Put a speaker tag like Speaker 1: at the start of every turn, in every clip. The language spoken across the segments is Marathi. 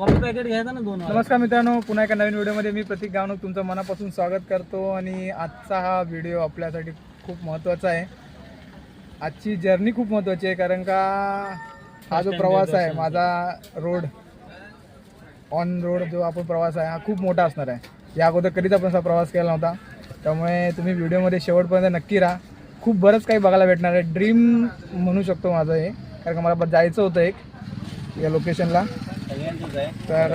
Speaker 1: कॉफी पॅकेट घ्यायचा ना दोन
Speaker 2: नमस्कार मित्रांनो पुन्हा एका नवीन व्हिडिओमध्ये मी प्रतीक गावणूक तुमचं मनापासून स्वागत करतो आणि आजचा हा व्हिडिओ आपल्यासाठी खूप महत्त्वाचा आहे. आजची जर्नी खूप महत्त्वाची आहे कारण का हा जो प्रवास आहे. माझा रोड ऑन रोड जो आपण प्रवास आहे हा खूप मोठा असणार आहे. या अगोदर कधीच आपण असा प्रवास केला नव्हता. त्यामुळे तुम्ही व्हिडिओमध्ये शेवटपर्यंत नक्की राहा. खूप बरंच काही बघायला भेटणार आहे. ड्रीम म्हणू शकतो माझं हे कारण का मला जायचं होतं एक या लोकेशनला तर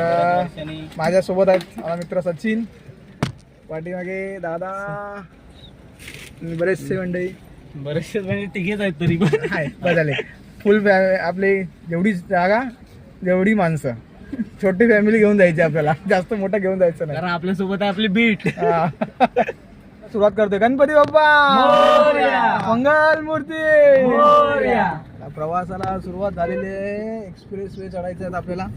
Speaker 2: माझ्यासोबत आहेत माझा मित्र सचिन पाठीमागे दादा आणि बरेचसे मंडळी.
Speaker 1: बरेचसे म्हणजे तिघेच आहेत तरी पण.
Speaker 2: आहे फुल आपली जेवढी जागा जेवढी माणसं. छोटी फॅमिली घेऊन जायची आपल्याला. जास्त मोठा घेऊन जायचं नाही.
Speaker 1: कारण आपल्यासोबत आहे आपली बीट.
Speaker 2: सुरुवात करतोय. गणपती बाप्पा!
Speaker 1: मोरया.
Speaker 2: मंगल मूर्ती!
Speaker 1: मोरया.
Speaker 2: प्रवासाला सुरुवात झालेली आहे. एक्सप्रेस वे चढायचं आहे आपल्याला.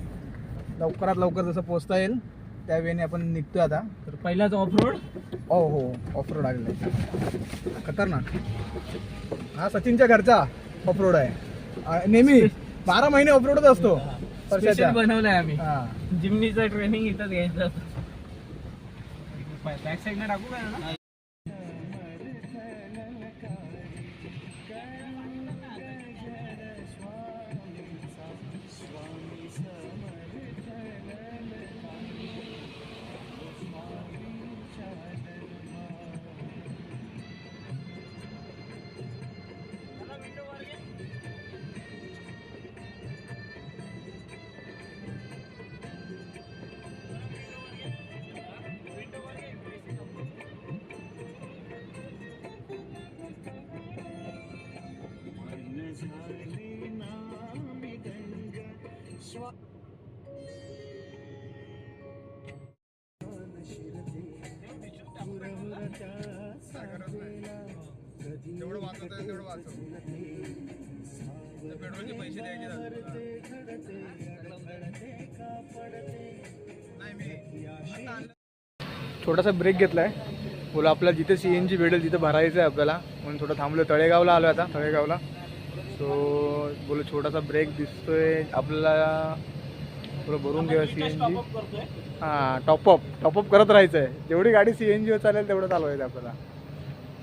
Speaker 2: लवकरात लवकर जसं पोहोचता येईल त्या वेळेने आपण निघतोय आता.
Speaker 1: तर पहिलाच ऑफ रोड
Speaker 2: हो हो. ऑफ रोड आलेला आहे. खतरनाक. हा सचिनच्या घरचा ऑफ रोड आहे नेहमी बारा महिने ऑफ रोडच असतो
Speaker 1: बनवलाय आम्ही.
Speaker 2: हा.
Speaker 1: जिमनीचं ट्रेनिंग इथंच घ्यायचं. बॅक साईडने टाकू थोडासा ना
Speaker 2: पैसे छोटासा ब्रेक घेतलाय. बोला आपल्याला जिथे सी एन जी भेटेल तिथे भरायचं आहे आपल्याला. म्हणून थोडं थांबलो तळेगावला आलो आता. तळेगावला. सो बोलो छोटासा ब्रेक दिसतोय. आपल्याला थोडं भरून घेऊया सी एन जी हां टॉपअप टॉपअप करत राहायचं आहे जेवढी गाडी सी एन जीवर चालेल तेवढं चालवायचं आपल्याला.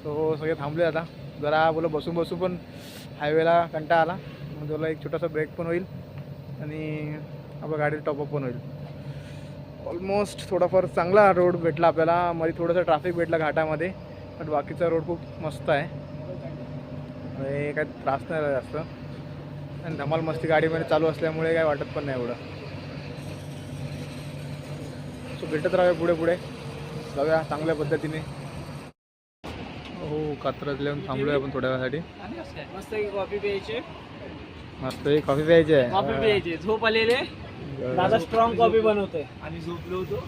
Speaker 2: सो सगळे थांबले आता. जरा बोला बसून बसून पण हायवेला कंटा आला. मग तुला एक छोटासा ब्रेक पण होईल. आणि आपल्या गाडीत टॉपअप पण होईल. ऑलमोस्ट थोडाफार चांगला रोड भेटला आपल्याला. मध्ये थोडंसं ट्रॅफिक भेटला घाटामध्ये. पण बाकीचा रोड खूप मस्त आहे. म्हणजे काही त्रास नाही झाला जास्त. आणि धमाल मस्ती गाडीमध्ये चालू असल्यामुळे काय वाटत पण नाही एवढं. सो भेटत राहूया पुढे पुढे. जाऊया चांगल्या पद्धतीने. हो कात्रज येऊन थांबलोय आपण थोड्या वेळासाठी.
Speaker 1: मस्त कॉफी प्यायची.
Speaker 2: मस्त एक कॉफी प्यायची.
Speaker 1: कॉफी
Speaker 2: आहे
Speaker 1: प्यायची. झोप आलेले दादा स्ट्रॉंग कॉफी बनवतोय. आणि झोपलो होतो.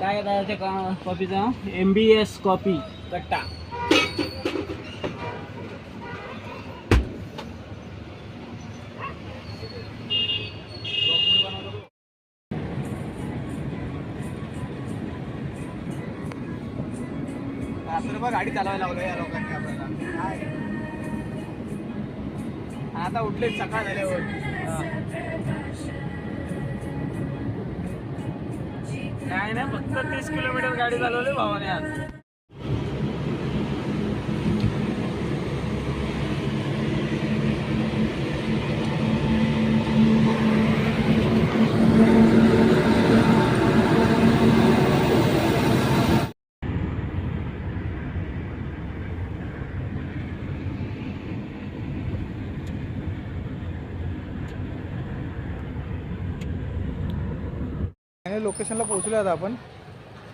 Speaker 1: काय का कॉफीचं M B S coffee Katta.
Speaker 2: रात्रभर गाडी चालवायला लावलं या लोकांनी आपल्याला काय? आता उठले सकाळ झाल्यावर.
Speaker 1: काय नाही फक्त तीस किलोमीटर गाडी चालवली भावाने आज.
Speaker 2: आणि लोकेशनला पोहोचलो आता आपण.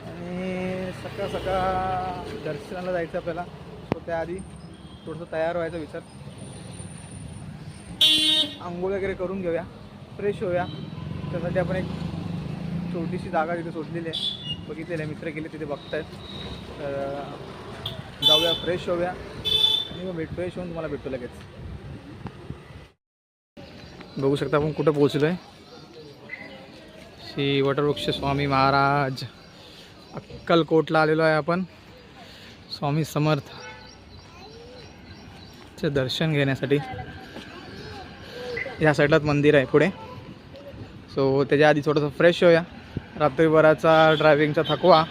Speaker 2: आणि सकाळ सकाळ दर्शनाला जायचं आपल्याला. सो त्याआधी थोडंसं तयार व्हायचा विचार. आंघोळ वगैरे करून घेऊया. फ्रेश होऊया. त्यासाठी आपण एक छोटीशी जागा तिथे सोडलेली आहे. बघितलेली आहे. मित्र गेले तिथे बघतायत. तर जाऊया. फ्रेश होऊया. आणि मग भेट फ्रेश होऊन तुम्हाला भेटतो लगेच. बघू शकता आपण कुठं पोहोचलो आहे श्री वटवृक्ष स्वामी महाराज. अक्कलकोटला आलेलो आहे आपण. स्वामी समर्थ. चे दर्शन घेण्यासाठी. या साईडलाच मंदिर आहे पुढे. सो त्याच्या आधी थोडंसं फ्रेश होऊया. रात्रीभराचा ड्रायव्हिंगचा थकवा.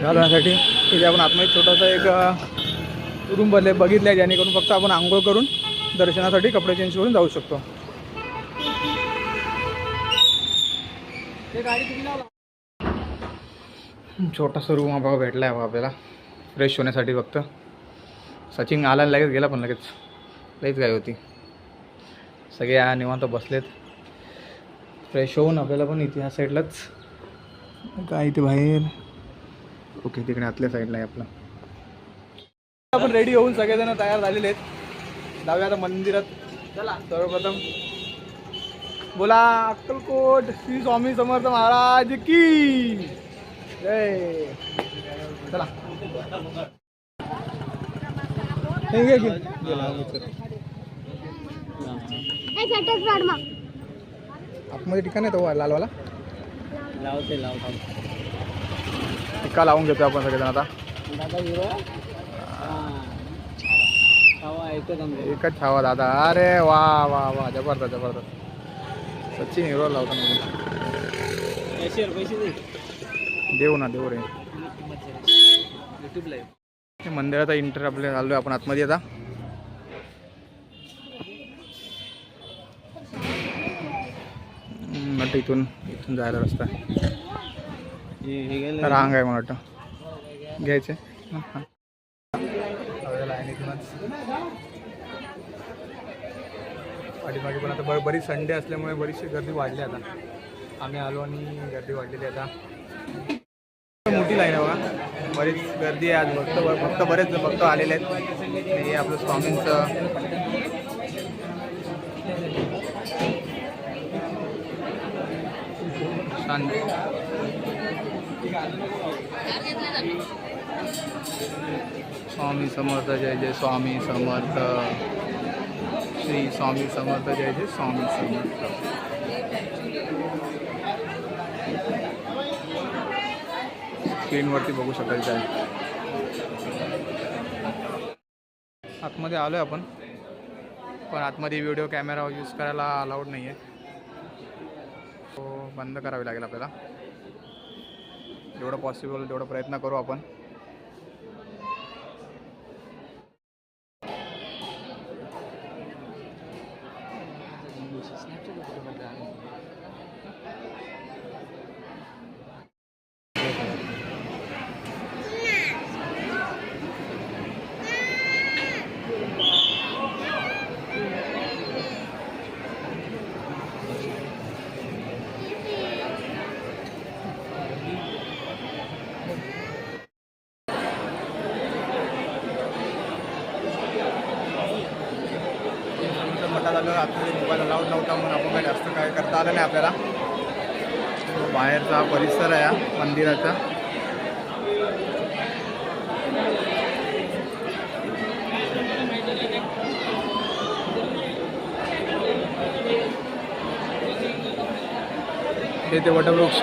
Speaker 2: घालवण्यासाठी तिथे आपण आतमध्ये छोटासा एक रूम बदले बघितलं आहे जेणेकरून फक्त आपण आंघोळ करून दर्शनासाठी कपडे चेंज करून जाऊ शकतो. छोटासा रूम हा बघा भेटला आहे आपल्याला. फ्रेश होण्यासाठी फक्त. सचिन आला लगेच गेला पण लगेच. लईच काय होती. सगळे या निवांत बसलेत. फ्रेश होऊन आपल्याला पण इथे ह्या साईडलाच काय इथे बाहेर? ओके तिकडे आतल्या साईडला आहे आपलं. आपण रेडी होऊन सगळेजण तयार झालेले आहेत. जाऊया आता मंदिरात. चला सर्वप्रथम बोला अक्कलकोट श्री स्वामी समर्थ महाराज की? जय. चला. हे. आतमध्ये ठिकाण आहे तो लालवाला?
Speaker 1: लावते लावते.
Speaker 2: टिक्का लावून घेतो आपण सगळेजण आता. एकच छावा दादा. अरे वा वा वा. जबरदस्त जबरदस्त. सचिन हिरो लावतो देऊ ना देऊ रे. मंदिराचा इंटर आपल्या चाललोय आपण आतमध्ये आता. वाटतं इथून इथून जायला रस्ता रांग आहे मला वाटतं. घ्यायचे. हं, हं. लावलेलं आहे इथूनच. पाठीमागे पण आता बर बरीच संडे असल्यामुळे बरीचशी गर्दी वाढली आता. आम्ही आलो आणि गर्दी वाढलेली आता. मोठी लाईन आहे बघा. बरीच गर्दी आहे आज. भक्त फक्त बरेच भक्त आलेले आहेत. हे आपलं स्वामींचं. स्वामी समर्थ जय जय स्वामी समर्थ. श्री स्वामी समर्थ जय जय स्वामी समर्थ स्क्रीनवरती बघू शकाल काय आतमध्ये आलो आहे आपण पण आतमध्ये व्हिडिओ कॅमेरा यूज करायला अलाउड नाही आहे तो बंद करावी लागेल आपल्याला जेवढं पॉसिबल तेवढा प्रयत्न करू आपण मठात आलं आतमध्ये मोबाईल अलाउड नव्हता म्हणून आपण काय जास्त काय करता आलं नाही आपल्याला. बाहेरचा परिसर आहे हा मंदिराचा. हे ते वटवृक्ष.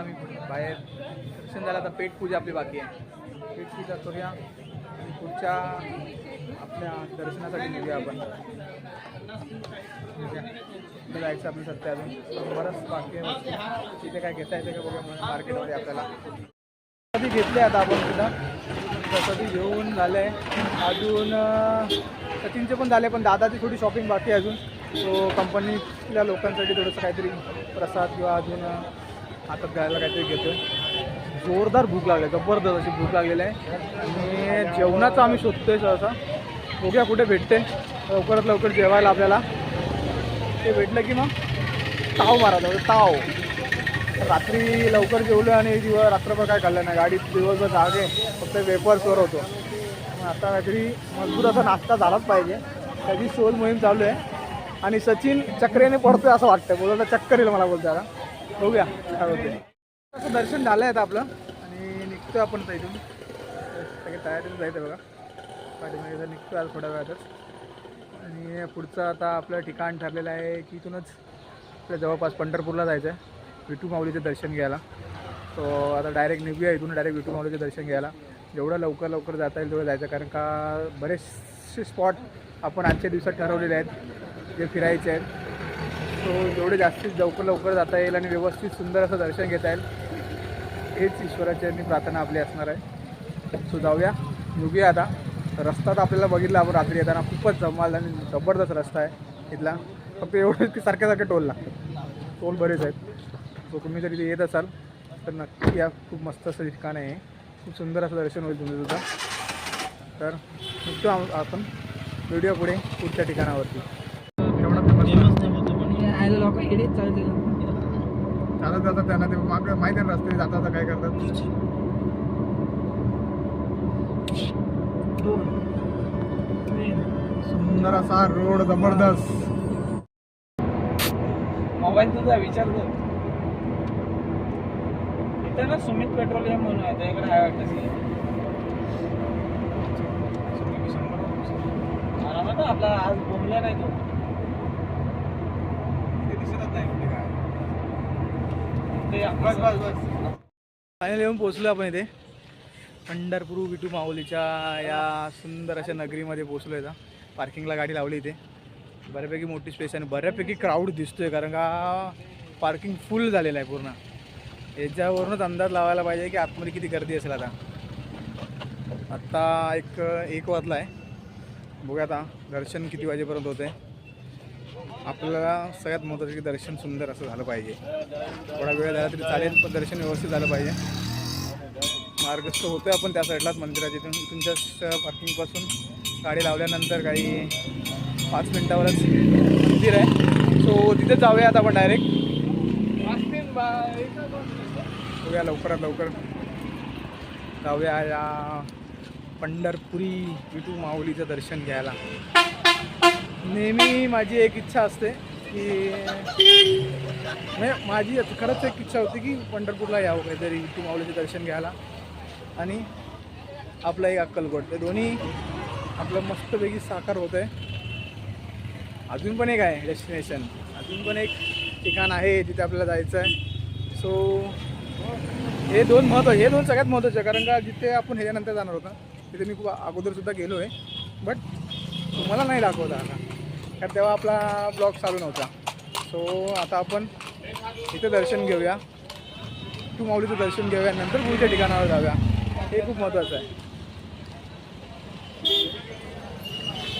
Speaker 2: निघतो आम्ही बाहेर दर्शन झालं आता पेट पूजा आपली बाकी आहे. पेट पूजा करूया आणि पुढच्या आपल्या दर्शनासाठी निघूया आपण. जायचं आपलं सध्या अजून. बरंच बाकी आहे तिथे काय घेता येते का बघा मार्केटमध्ये आपल्याला. कधी घेतले आता आपण तिथं कधी घेऊन झालं. आहे अजून सचिनचे पण झाले पण दादाची थोडी शॉपिंग बाकी आहे अजून. तो कंपनीतल्या लोकांसाठी थोडंसं काहीतरी प्रसाद किंवा अजून आता द्यायला काहीतरी घेतो जोरदार भूक लागली आहे, जबरदस्त अशी भूक लागलेली आहे. आणि जेवणाचं आम्ही शोधतोय सहसा. बघूया कुठे भेटते. लवकरात लवकर जेवायला आपल्याला. ते भेटलं की मग ताव मारायला म्हणजे ताव. रात्री लवकर जेवलो आणि दिवस रात्रभर काय खाल्लं नाही. गाडीत दिवसभर जागे फक्त वेपर्सवर होतो. मग आता काहीतरी मजबूत असा नाश्ता झालाच पाहिजे. त्याची सोल मोहीम चालू आहे. आणि सचिन चक्रेने पडतोय असं वाटतं बोलतो चक्कर येईल मला बोलतो आता बघूया काय होते असं दर्शन झालं आहे आता आपलं. आणि निघतो आपण आता इथून. सगळे तयारीच जायचं बघा. पाठीमागे जर निघतो आज थोड्या वेळातच. आणि पुढचं आता आपलं ठिकाण ठरलेलं आहे की इथूनच आपल्या जवळपास पंढरपूरला जायचं आहे विठू माऊलीचं दर्शन घ्यायला. सो आता डायरेक्ट निघूया इथून डायरेक्ट विठू माऊलीचं दर्शन घ्यायला. जेवढं लवकर लवकर जाता येईल तेवढं जायचं. कारण का बरेचसे स्पॉट आपण आजच्या दिवसात ठरवलेले आहेत. जे फिरायचे आहेत. सो जेवढे जास्तीत लवकर लवकर जाता येईल आणि व्यवस्थित सुंदर असं दर्शन घेता येईल हेच ईश्वराची आणि प्रार्थना आपली असणार आहे. सो जाऊया. निघूया आता. रस्ता तर आपल्याला बघितला आपण रात्री येताना. खूपच जमाल आणि जबरदस्त रस्ता आहे इथला. फक्त एवढं की सारखे सारखे टोल लागतात टोल बरेच आहेत. सो तुम्ही जर इथे येत असाल तर नक्की या खूप मस्त असं ठिकाण आहे खूप सुंदर असं दर्शन होईल तुमचं सुद्धा. तर निघतो आपण. व्हिडिओ पुढे पुढच्या ठिकाणावरती.
Speaker 1: लोक इकडे चालते
Speaker 2: चालत जातात त्यांना ते माग माहिती आहे रस्ते जाता जाता काय करतात. सुंदर असा रोड जबरदस्त.
Speaker 1: मोबाईल तुझा विचार कर. इथं ना सुमित पेट्रोलियम म्हणून आहे त्याकडे आहे वाटतं. आरामात आपला आज बोलला नाही तो ते आपलं-
Speaker 2: फायनल येऊन पोचलो आपण इथे. पंढरपूर विटू माऊलीच्या या सुंदर अशा नगरीमध्ये पोचलो आहे पार्किंगला गाडी लावली इथे. बऱ्यापैकी मोठी स्पेस आणि बऱ्यापैकी क्राऊड दिसतोय कारण का पार्किंग फुल झालेलं आहे पूर्ण. याच्यावरूनच अंदाज लावायला पाहिजे की आतमध्ये किती गर्दी असेल आता. आत्ता एक एक वाजला आहे. बघूया आता दर्शन किती वाजेपर्यंत होतं आहे आपल्याला सगळ्यात महत्त्वाचं की दर्शन सुंदर असं झालं पाहिजे. थोडा वेळ झाला तरी चालेल पण दर्शन व्यवस्थित झालं पाहिजे. मार्गस्थ होतोय आपण त्या साईडलाच मंदिराच्या इथून. तुमच्या पार्किंगपासून गाडी लावल्यानंतर काही पाच मिनटावरच मंदिर आहे. सो तिथे जाऊया आता आपण डायरेक्ट बघूया लवकरात लवकर. जाऊया या पंढरपुरी विटू माऊलीचं दर्शन घ्यायला. नेहमी माझी एक इच्छा असते की म्हणजे माझी खरंच एक इच्छा होती की पंढरपूरला यावं काहीतरी तू माऊलीचं दर्शन घ्यायला. आणि आपलं एक अक्कलकोट. ते दोन्ही आपलं मस्तपैकी साकार होतं आहे. अजून पण एक आहे डेस्टिनेशन अजून पण एक ठिकाण आहे जिथे आपल्याला जायचं आहे. सो हे दोन महत्त्व हे दोन सगळ्यात महत्त्वाचे आहे कारण का जिथे आपण ह्याच्यानंतर जाणार होता तिथे मी खूप अगोदरसुद्धा गेलो आहे. बट तुम्हाला नाही दाखवता आता. कारण तेव्हा आपला ब्लॉग चालू नव्हता. सो आता आपण इथं दर्शन घेऊया. तू माऊलीचं दर्शन घेऊया. नंतर पुढच्या ठिकाणावर जाऊया. हे खूप महत्त्वाचं आहे.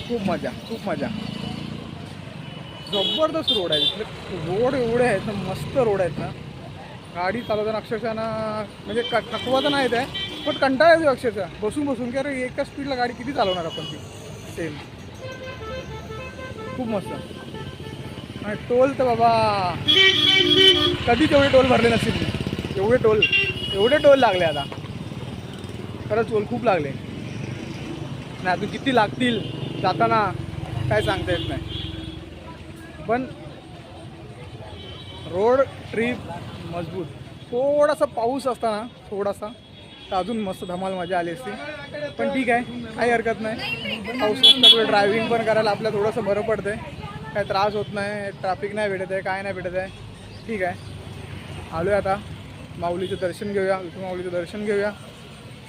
Speaker 2: खूप मजा खूप मजा. जबरदस्त रोड आहे तिथले रोड एवढे आहेत ना मस्त रोड आहेत ना. गाडी चालवताना अक्षरशः ना म्हणजे क थकवा तर नाही आहे पण कंटाळा येतो अक्षरशः. बसून बसून की अरे एका स्पीडला गाडी किती चालवणार आपण ती? सेम खूप मस्त. आणि टोल तर बाबा कधी तेवढे टोल भरले नसतील. मी. एवढे टोल एवढे टोल लागले आता. खरंच टोल खूप लागले. नाही अजून किती लागतील जाताना काय सांगता येत नाही. पण रोड ट्रीप मजबूत. थोडासा पाऊस असता ना थोडासा तर अजून मस्त धमाल मजा आली असती. पण ठीक आहे काही हरकत नाही. पाऊस नसल्यामुळे ड्रायव्हिंग पण करायला आपल्याला थोडंसं बरं पडतंय. काय त्रास होत नाही ट्रॅफिक नाही भेटत आहे काय नाही भेटत आहे. ठीक आहे. आलो आहे आता. माऊलीचं दर्शन घेऊया विठू माऊलीचं दर्शन घेऊया.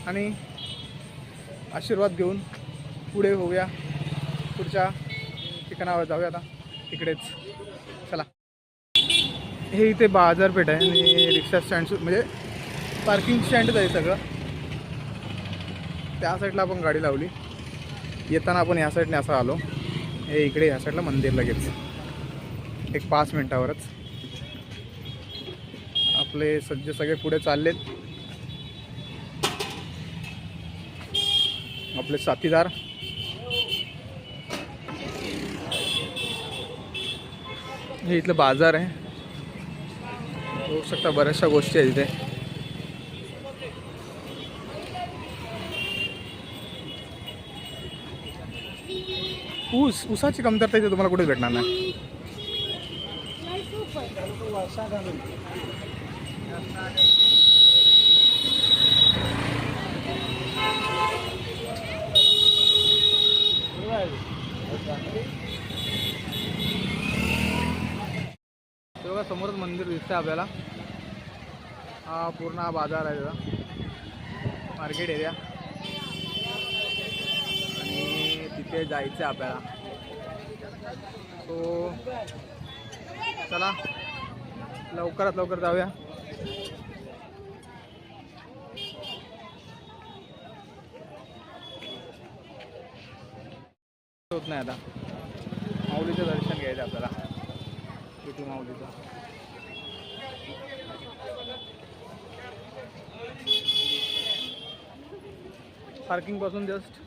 Speaker 2: आणि आशीर्वाद घेऊन पुढे होऊया. पुढच्या ठिकाणावर जाऊया आता. तिकडेच चला. हे इथे बाजारपेठ आहे आणि रिक्षा स्टँड म्हणजे पार्किंग स्टँडच आहे सगळं. त्या साईडला आपण गाडी लावली. येताना आपण या साईडने असं आलो. हे इकडे ह्या साईडला मंदिर लगेच एक पाच मिनटावरच. आपले सज्ज सगळे पुढे चाललेत. आपले साथीदार. हे इथलं बाजार आहे. होऊ शकता बऱ्याचशा गोष्टी आहेत इथे. ऊस ऊसाची कमतरता इथे तुम्हाला कुठे भेटणार नाही? बघा समोरच मंदिर दिसतंय आपल्याला. हा पूर्ण हा बाजार आहे मार्केट एरिया आणि तिथे जायचं आहे आपल्याला. सो चला. लवकरात लवकर जाऊया. होत नाही आता. माऊलीचं दर्शन घ्यायचं आपल्याला. किती माऊलीचं? पार्किंगपासून जस्ट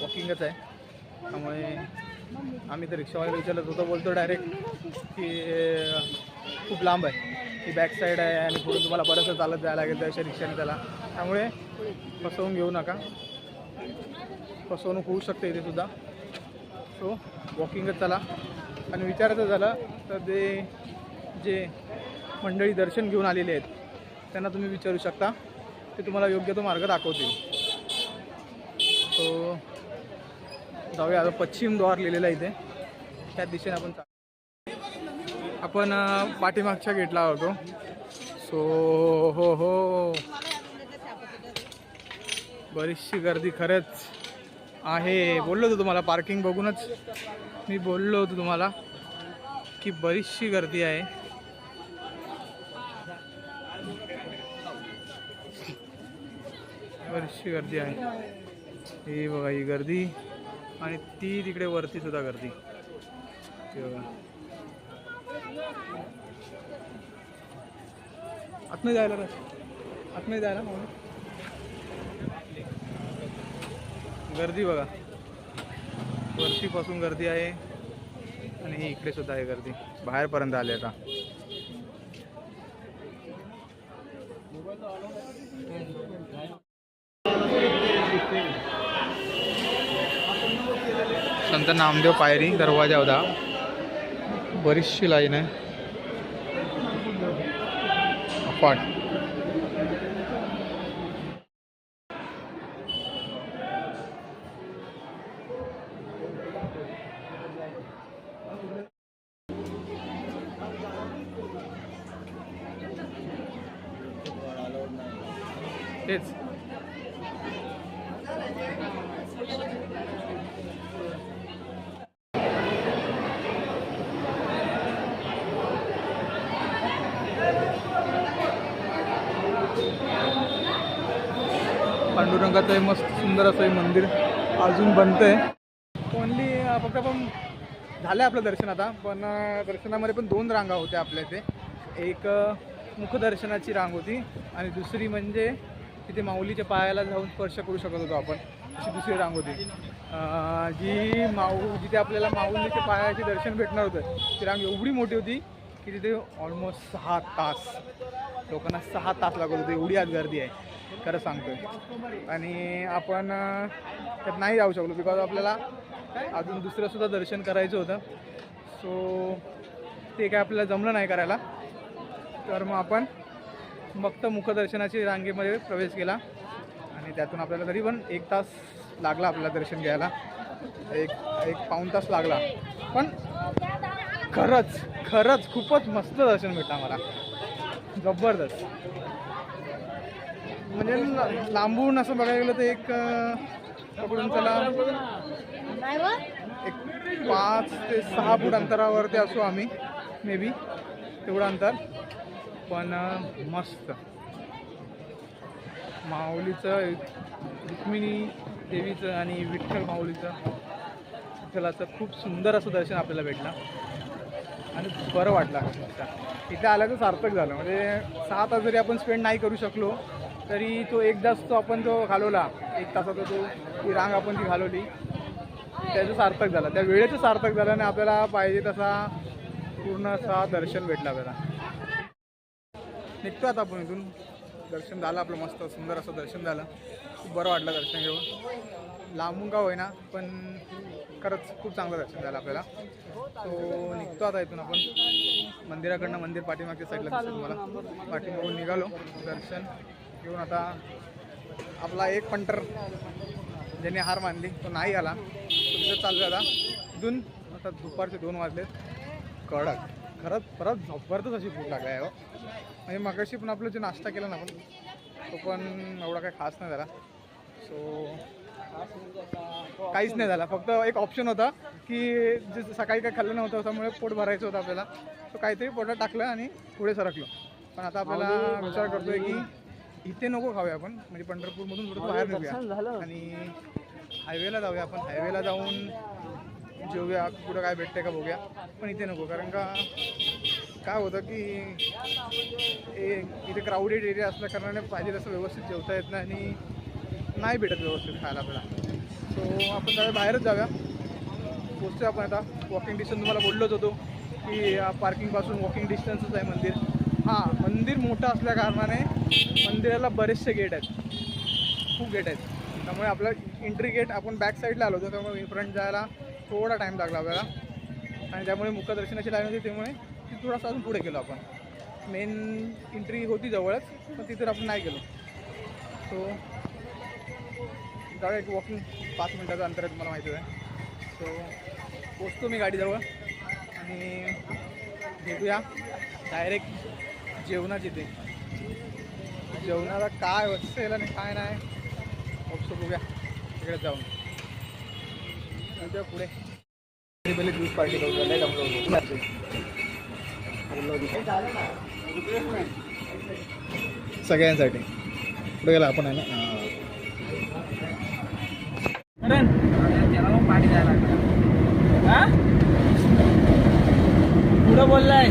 Speaker 2: वॉकिंगच आहे. त्यामुळे आम्ही तर रिक्षावाल्याला विचारलं तो बोलतो डायरेक्ट की खूप लांब आहे. ती बॅक साईड आहे आणि पुढे तुम्हाला बरंचसं चालत जायला लागेल त्याच्या रिक्षाने त्याला. त्यामुळे फसवून घेऊ नका. फसवणूक होऊ शकते इथे सुद्धा. सो वॉकिंगच चला. आणि विचारायचं झालं तर ते जे मंडळी दर्शन घेऊन आलेले आहेत त्यांना तुम्ही विचारू शकता. ते तुम्हाला योग्य तो मार्ग दाखवतील सो जाऊया. आता पश्चिम द्वार लिहिलेलं आहे इथे. त्या दिशेने आपण चा- आपण पाठीमागच्या गेटला होतो सो हो हो. बरीचशी गर्दी खरंच आहे. बोललो होतो तुम्हाला पार्किंग बघूनच. मी बोललो होतो तुम्हाला की बरीचशी गर्दी आहे. बरीचशी गर्दी आहे. हे बघा ही गर्दी. आणि ती तिकडे वरती सुद्धा गर्दी ती बघा आतमध्ये जायला रे. आतमध्ये जायला गर्दी बघा. वरतीपासून गर्दी आहे. आणि ही इकडे सुद्धा आहे गर्दी. बाहेरपर्यंत आले आता. संत नामदेव पायरी दरवाजा होता. बरीचशी लाईन आहे. अफाट तेच. रंगाचं आहे मस्त सुंदर असं हे मंदिर अजून बनतंय. ओनली फक्त पण झालं आपलं दर्शन आता पण दर्शनामध्ये पण दोन रांगा होत्या आपल्या इथे. एक मुखदर्शनाची रांग होती आणि दुसरी म्हणजे तिथे माऊलीच्या पायाला जाऊन स्पर्श करू शकत होतो आपण. अशी दुसरी रांग होती. जी माऊ जिथे आपल्याला माऊलीच्या पायाचे दर्शन भेटणार होतं ती रांग एवढी मोठी होती की तिथे ऑलमोस्ट सहा तास. लोकांना सहा तास लागत होते एवढी आज गर्दी आहे. खरं सांगतोय. आणि आपण त्यात नाही जाऊ शकलो बिकॉज आपल्याला अजून दुसरंसुद्धा दर्शन करायचं होतं. सो ते काय आपल्याला जमलं नाही करायला. तर मग आपण फक्त मुखदर्शनाची रांगेमध्ये प्रवेश केला. आणि त्यातून आपल्याला तरी पण एक तास लागला आपल्याला दर्शन घ्यायला. एक एक पाऊण तास लागला. पण खरंच खरंच खूपच मस्त दर्शन भेटलं मला जबरदस्त. म्हणजे लांबून असं बघायला गेलं तर एक पकडून चला? एक पाच ते सहा फूट अंतरावरती असू आम्ही मे बी तेवढं अंतर. पण मस्त. माऊलीचं रुक्मिणी देवीचं आणि विठ्ठल माऊलीचं विठ्ठलाचं खूप सुंदर असं दर्शन आपल्याला भेटलं. आणि बरं वाटलं. तिथे आल्याचं सार्थक झालं. म्हणजे सहा तास जरी आपण स्पेंड नाही करू शकलो तरी तो एक तास तो आपण जो घालवला एक तासाचा तो ती रांग आपण ती घालवली त्याचं सार्थक झालं. त्या वेळेचं सार्थक झालं आणि आपल्याला पाहिजे तसा पूर्ण असा दर्शन भेटला आपल्याला. निघतो आता आपण इथून. दर्शन झालं आपलं मस्त सुंदर असं दर्शन झालं. खूप बरं वाटलं दर्शन घेऊन. लांबून का होईना पण खरंच खूप चांगलं दर्शन झालं आपल्याला. सो निघतो आता इथून आपण. मंदिराकडनं मंदिर पाठीमागच्या साईडला दिसेल तुम्हाला. पाठीमागून निघालो. दर्शन घेऊन आता आपला एक पंटर ज्याने हार मानली तो नाही आला. तो तिथं चालू आहे आता. इथून आता दुपारचे दोन वाजलेत कडक. खरंच परत जबरदस्त अशी भूक लागली आहे हो. म्हणजे मगाशी पण आपलं जे नाश्ता केला ना आपण तो पण एवढा काही खास नाही झाला. सो काहीच नाही झाला. फक्त एक ऑप्शन होता की जे सकाळी काही खाल्लं नव्हतं त्यामुळे पोट भरायचं होतं आपल्याला. तो काहीतरी पोटात टाकलं आणि पुढे सरकलो. पण आता आपल्याला विचार करतोय की इथे नको खाऊया आपण. म्हणजे पंढरपूरमधून थोडं बाहेर निघूया. आणि हायवेला जाऊया आपण. हायवेला जाऊन जेवूया कुठं काय भेटतंय का बघूया. पण इथे नको. कारण का काय होतं की ए- इथे क्राऊडेड एरिया असल्या कारणाने पाहिजे तसं व्यवस्थित जेवता येत नाही आणि नाही भेटत व्यवस्थित खायला आपल्याला. सो आपण जरा बाहेरच जाऊया. पोचतो आपण आता. वॉकिंग डिस्टन्स तुम्हाला बोललोच होतो की पार्किंगपासून वॉकिंग डिस्टन्सच आहे मंदिर. हां मंदिर मोठं असल्या कारणाने मंदिराला बरेचसे गेट आहेत. खूप गेट आहेत. त्यामुळे आपला एंट्री गेट आपण बॅक साईडला आलो होतो. त्यामुळे फ्रंट जायला थोडा टाईम लागला आपल्याला. आणि त्यामुळे मुखदर्शनाची लाईन होती. त्यामुळे ती थोडासा अजून पुढे गेलो आपण. मेन एंट्री होती जवळच पण तिथे आपण नाही गेलो. सो जाऊया एक वॉकिंग पाच मिनटाचं अंतर आहे तुम्हाला माहिती आहे. सो पोचतो मी गाडीजवळ आणि भेटूया. डायरेक्ट जेवणाची ते जेवणाला काय असेल आणि काय नाही बघतो बघूया. तिकडे जाऊन. नंतर पुढे. पहिले ज्यूस पार्टी करू लय जमलो सगळ्यांसाठी. पुढे गेला आपण आहे ना?
Speaker 1: पाणी द्यायला लागलं. हा? पुढं बोललाय.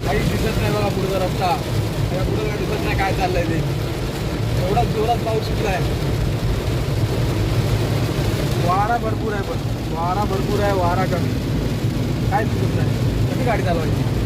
Speaker 3: काही दिसत नाही बघा पुढचा रस्ता. त्या दिसत नाही काय चाललंय ते एवढा जोरात पाऊस सुटलाय वारा भरपूर आहे पण. वारा भरपूर आहे वारा कमी. काय दिसत नाही. कशी गाडी चालवायची?